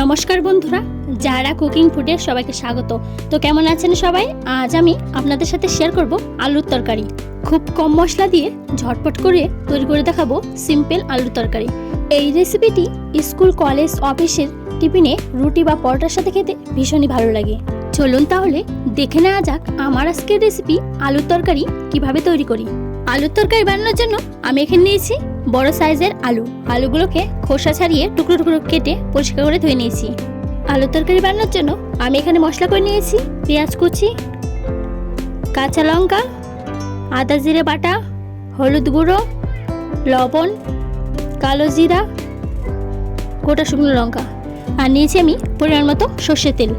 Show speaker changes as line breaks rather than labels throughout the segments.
নমস্কার বন্ধুরা, যারা কুকিং ফুডে সবাইকে স্বাগত। তো কেমন আছেন সবাই? আজ আমি আপনাদের সাথে শেয়ার করব আলুর তরকারি। খুব কম মশলা দিয়ে ঝটপট করে তৈরি করে দেখাবো সিম্পল আলুর তরকারি। এই রেসিপিটি স্কুল কলেজ অফিসের টিফিনে রুটি বা পরোটার সাথে খেতে ভীষণই ভালো লাগে। চলুন তাহলে দেখে নেওয়া যাক আমার আজকের রেসিপি আলুর তরকারি কীভাবে তৈরি করি। আলুর তরকারি বানানোর জন্য আমি এখানে নিয়েছি বড় সাইজের আলু। আলুগুলোকে খোসা ছাড়িয়ে টুকরো টুকরো কেটে পরিষ্কার করে ধুয়ে নিয়েছি। আলুর তরকারি বানানোর জন্য আমি এখানে মশলা করে নিয়েছি। পেঁয়াজ কুচি, কাঁচা লঙ্কা, আদা জিরে বাটা, হলুদ গুঁড়ো, লবণ, কালো জিরা, গোটা শুকনো লঙ্কা। আর নিয়েছি আমি পরিমাণ মতো সর্ষের তেল।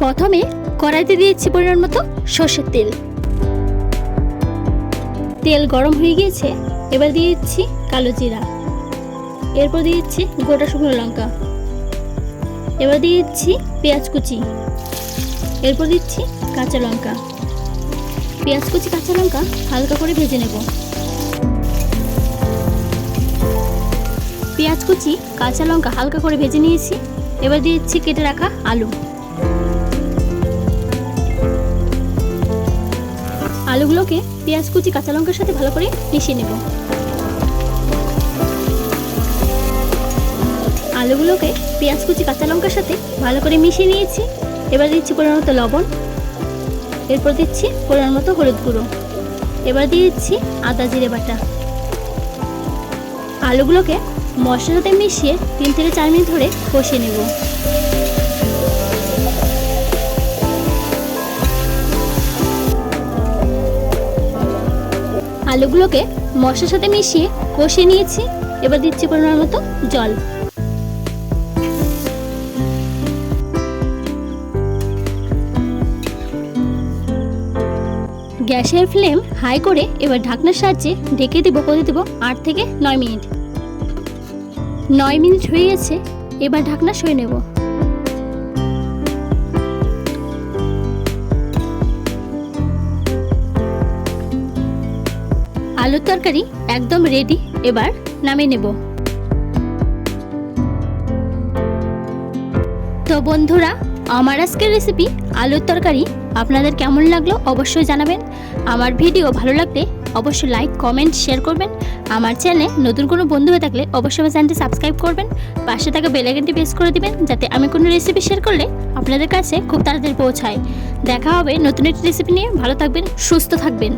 প্রথমে কড়াইতে দিয়েছি পরিমাণ মতো সর্ষের তেল। তেল গরম হয়ে গিয়েছে, এবার দিয়ে দিচ্ছি কালো জিরা। এরপর দিয়ে দিচ্ছি গোটা শুকনো লঙ্কা। এবার দিয়ে দিচ্ছি পেঁয়াজ কুচি। এরপর দিচ্ছি কাঁচা লঙ্কা। পেঁয়াজ কুচি, কাঁচা লঙ্কা হালকা করে ভেজে নেব। পেঁয়াজ কুচি, কাঁচা লঙ্কা হালকা করে ভেজে নিয়েছি। এবার দিয়ে দিচ্ছি কেটে রাখা আলু। আলুগুলোকে পেঁয়াজ কুচি, কাঁচা লঙ্কার সাথে ভালো করে মিশিয়ে নেব। আলুগুলোকে পেঁয়াজ কুচি, কাঁচা লঙ্কার সাথে ভালো করে মিশিয়ে নিয়েছি। এবার দিচ্ছি পরিমাণ মতো লবণ। এরপর দিচ্ছি পরিমাণ মতো হলুদ গুঁড়ো। এবার দিয়ে দিচ্ছি আদা, জিরে বাটা। আলুগুলোকে মশলার সাথে মিশিয়ে তিন থেকে চার মিনিট ধরে কষিয়ে নেব। আলুগুলোকে মশলার সাথে মিশিয়ে কষিয়ে নিয়েছি। এবার দিচ্ছি পরিমাণ মতো জল। গ্যাসের ফ্লেম হাই করে এবার ঢাকনার সাহায্যে ঢেকে দেবো হতে দেবো আট থেকে নয় মিনিট। নয় মিনিট হয়ে গেছে, এবার ঢাকনা সয়ে নেব। আলুর তরকারি একদম রেডি এবার নামিয়ে নেব। তো বন্ধুরা, আমার আজকের রেসিপি আলুর তরকারি আপনাদের কেমন লাগল অবশ্যই জানাবেন। আমার ভিডিও ভালো লাগলে অবশ্যই লাইক কমেন্ট শেয়ার করবেন। আমার চ্যানেলে নতুন কোনো বন্ধু হয়ে থাকলে অবশ্যই আমার চ্যানেলটি সাবস্ক্রাইব করবেন। পাশে থাকা বেলাইকনটি প্রেস করে দিবেন যাতে আমি কোনো রেসিপি শেয়ার করলে আপনাদের কাছে খুব তাড়াতাড়ি পৌঁছায়। দেখা হবে নতুন একটি রেসিপি নিয়ে। ভালো থাকবেন, সুস্থ থাকবেন।